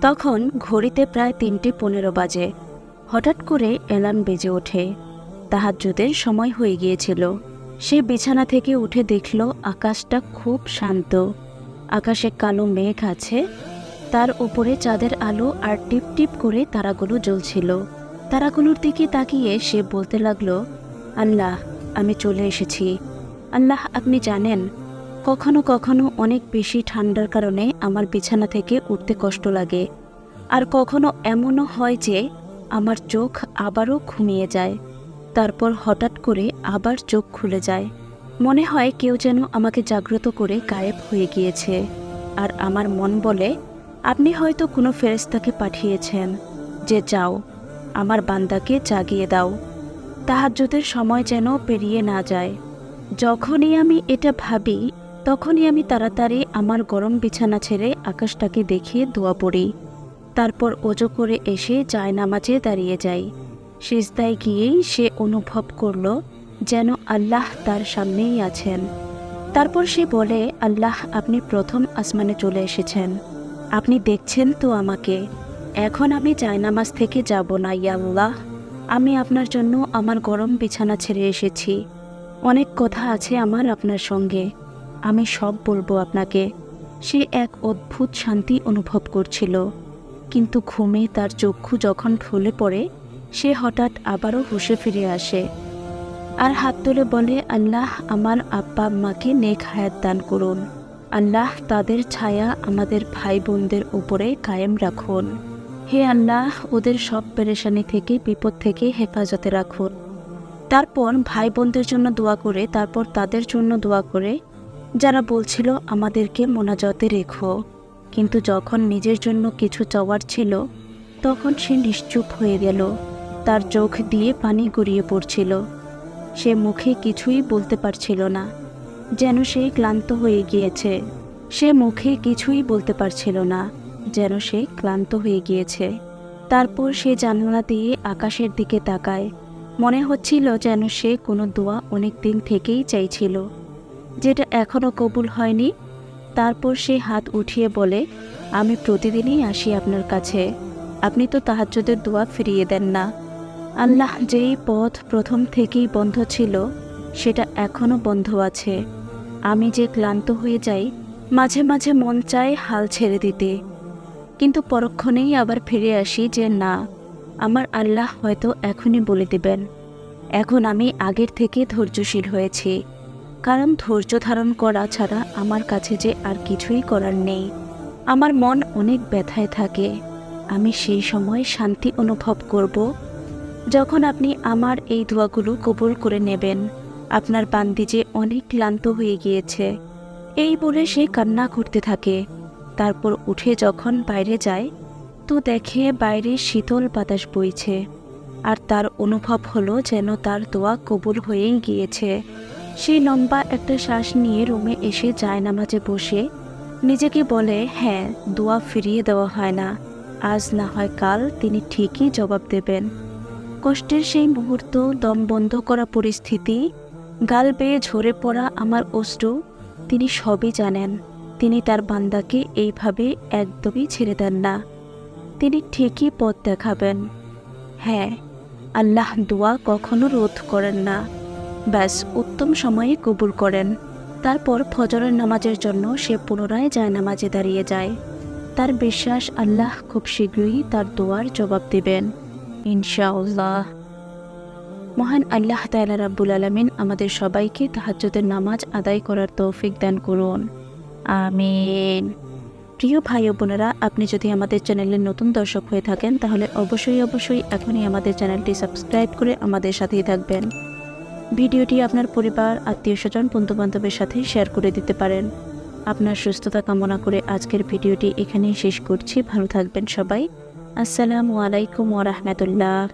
তখন ঘড়িতে প্রায় তিনটে পনেরো বাজে। হঠাৎ করে অ্যালার্ম বেজে ওঠে। তাহাজ্জুদের সময় হয়ে গিয়েছিল। সে বিছানা থেকে উঠে দেখল আকাশটা খুব শান্ত। আকাশে কালো মেঘ আছে। তার উপরে চাঁদের আলো আর টিপ টিপ করে তারাগুলো জ্বলছিল। তারাগুলোর দিকে তাকিয়ে সে বলতে লাগল, আল্লাহ, আমি চলে এসেছি। আল্লাহ, আপনি জানেন কখনো কখনো অনেক বেশি ঠান্ডার কারণে আমার বিছানা থেকে উঠতে কষ্ট লাগে। আর কখনো এমনও হয় যে, আমার চোখ আবারও ঘুমিয়ে যায়। তারপর হঠাৎ করে আবার চোখ খুলে যায়। মনে হয় কেউ যেন আমাকে জাগ্রত করে গায়েব হয়ে গিয়েছে। আর আমার মন বলে, আপনি হয়তো কোনো ফেরেস্তাকে পাঠিয়েছেন। যে যাও, আমার বান্দাকে জাগিয়ে দাও। তাহাজ্জুদের সময় যেন পেরিয়ে না যায়। যখনই আমি এটা ভাবি তখনই আমি তাড়াতাড়ি আমার গরম বিছানা ছেড়ে আকাশটাকে দেখিয়ে দোয়া পড়ি। তারপর ওজো করে এসে যায় নামাজে দাঁড়িয়ে যাই। সিজদায় গিয়েই সে অনুভব করল যেন আল্লাহ তার সামনেই আছেন। তারপর সে বলে, আল্লাহ, আপনি প্রথম আসমানে চলে এসেছেন। আপনি দেখছেন তো আমাকে। এখন আমি জায়নামাজ থেকে যাব না ইয়াল্লাহ আমি আপনার জন্য আমার গরম বিছানা ছেড়ে এসেছি। অনেক কথা আছে আমার আপনার সঙ্গে। আমি সব বলব আপনাকে। সে এক অদ্ভুত শান্তি অনুভব করছিল। কিন্তু ঘুমে তার চক্ষু যখন ঢলে পড়ে, সে হঠাৎ আবারও হুঁশে ফিরে আসে। আর হাত তুলে বলে, আল্লাহ আমার আব্বা আম্মাকে নেক হায়াত দান করুন। আল্লাহ তাদের ছায়া আমাদের ভাই বোনদের উপরে কায়েম রাখুন। হে আল্লাহ, ওদের সব পেরেশানি থেকে, বিপদ থেকে হেফাজতে রাখুন। তারপর ভাই বোনদের জন্য দোয়া করে, তারপর তাদের জন্য দোয়া করে যারা বলছিল আমাদেরকে মোনাজতে রেখো, কিন্তু যখন নিজের জন্য কিছু চাওয়ার ছিল, তখন সে নিশ্চুপ হয়ে গেল। তার চোখ দিয়ে পানি গড়িয়ে পড়ছিল। সে মুখে কিছুই বলতে পারছিল না, যেন সে ক্লান্ত হয়ে গিয়েছে। সে মুখে কিছুই বলতে পারছিল না, যেন সে ক্লান্ত হয়ে গিয়েছে। তারপর সে জানলা দিয়ে আকাশের দিকে তাকায়। মনে হচ্ছিল যেন সে কোনো দোয়া অনেক দিন থেকেই চাইছিল। যেটা এখনও কবুল হয়নি, তারপর সে হাত উঠিয়ে বলে, আমি প্রতিদিনই আসি আপনার কাছে। আপনি তো তাহাজ্জুদের দোয়া ফিরিয়ে দেন না। আল্লাহ যেই পথ প্রথম থেকেই বন্ধ ছিল, সেটা এখনও বন্ধ আছে। আমি যে ক্লান্ত হয়ে যাই, মাঝে মাঝে মন চায় হাল ছেড়ে দিতে। কিন্তু পরক্ষণেই আবার ফিরে আসি যে না, আমার আল্লাহ হয়তো এখনই বলে দেবেন। এখন আমি আগের থেকে ধৈর্যশীল হয়েছি। কারণ ধৈর্য ধারণ করা ছাড়া আমার কাছে যে আর কিছুই করার নেই। আমার মন অনেক ব্যথায় থাকে। আমি সেই সময় শান্তি অনুভব করব। যখন আপনি আমার এই দোয়াগুলো কবুল করে নেবেন, আপনার বান্দি যে অনেক ক্লান্ত হয়ে গিয়েছে। এই বলে সে কান্না করতে থাকে। তারপর উঠে যখন বাইরে যায়, তো দেখে বাইরে শীতল বাতাস বইছে। আর তার অনুভব হলো যেন তার দোয়া কবুল হয়েই গিয়েছে। সে লম্বা একটা শ্বাস নিয়ে রুমে এসে যায় নামাজে বসে। নিজেকে বলে হ্যাঁ দোয়া ফিরিয়ে দেওয়া হয় না। আজ না হয় কাল তিনি ঠিকই জবাব দেবেন। কষ্টের সেই মুহূর্ত, দম বন্ধ করা পরিস্থিতি, গাল বেয়ে ঝরে পড়া আমার অশ্রু, তিনি সবই জানেন। তিনি তার বান্দাকে এইভাবে একদমই ছেড়ে দেন না। তিনি ঠিকই পথ দেখাবেন। হ্যাঁ আল্লাহ দোয়া কখনো রোধ করেন না। ব্যাস, উত্তম সময়ে কবুল করেন। তারপর ফজরের নামাজের জন্য সে পুনরায় যায় নামাজে দাঁড়িয়ে যায়। তার বিশ্বাস আল্লাহ খুব শীঘ্রই তার দোয়ার জবাব দেবেন। ইনশাআল্লাহ। মহান আল্লাহ তাআলা রাব্বুল আলামিন আমাদের সবাইকে তাহাজ্জুদের নামাজ আদায় করার তৌফিক দান করুন। আমিন। প্রিয় ভাই ও বোনেরা, আপনি যদি আমাদের চ্যানেলের নতুন দর্শক হয়ে থাকেন, তাহলে অবশ্যই অবশ্যই এখনই আমাদের চ্যানেলটি সাবস্ক্রাইব করে আমাদের সাথেই থাকবেন। ভিডিওটি আপনার পরিবার, আত্মীয় স্বজন, বন্ধুবান্ধবের সাথে শেয়ার করে দিতে পারেন। আপনার সুস্থতা কামনা করে আজকের ভিডিওটি এখানেই শেষ করছি। ভালো থাকবেন সবাই। আসসালামু আলাইকুম ওরহমতুল্লাহ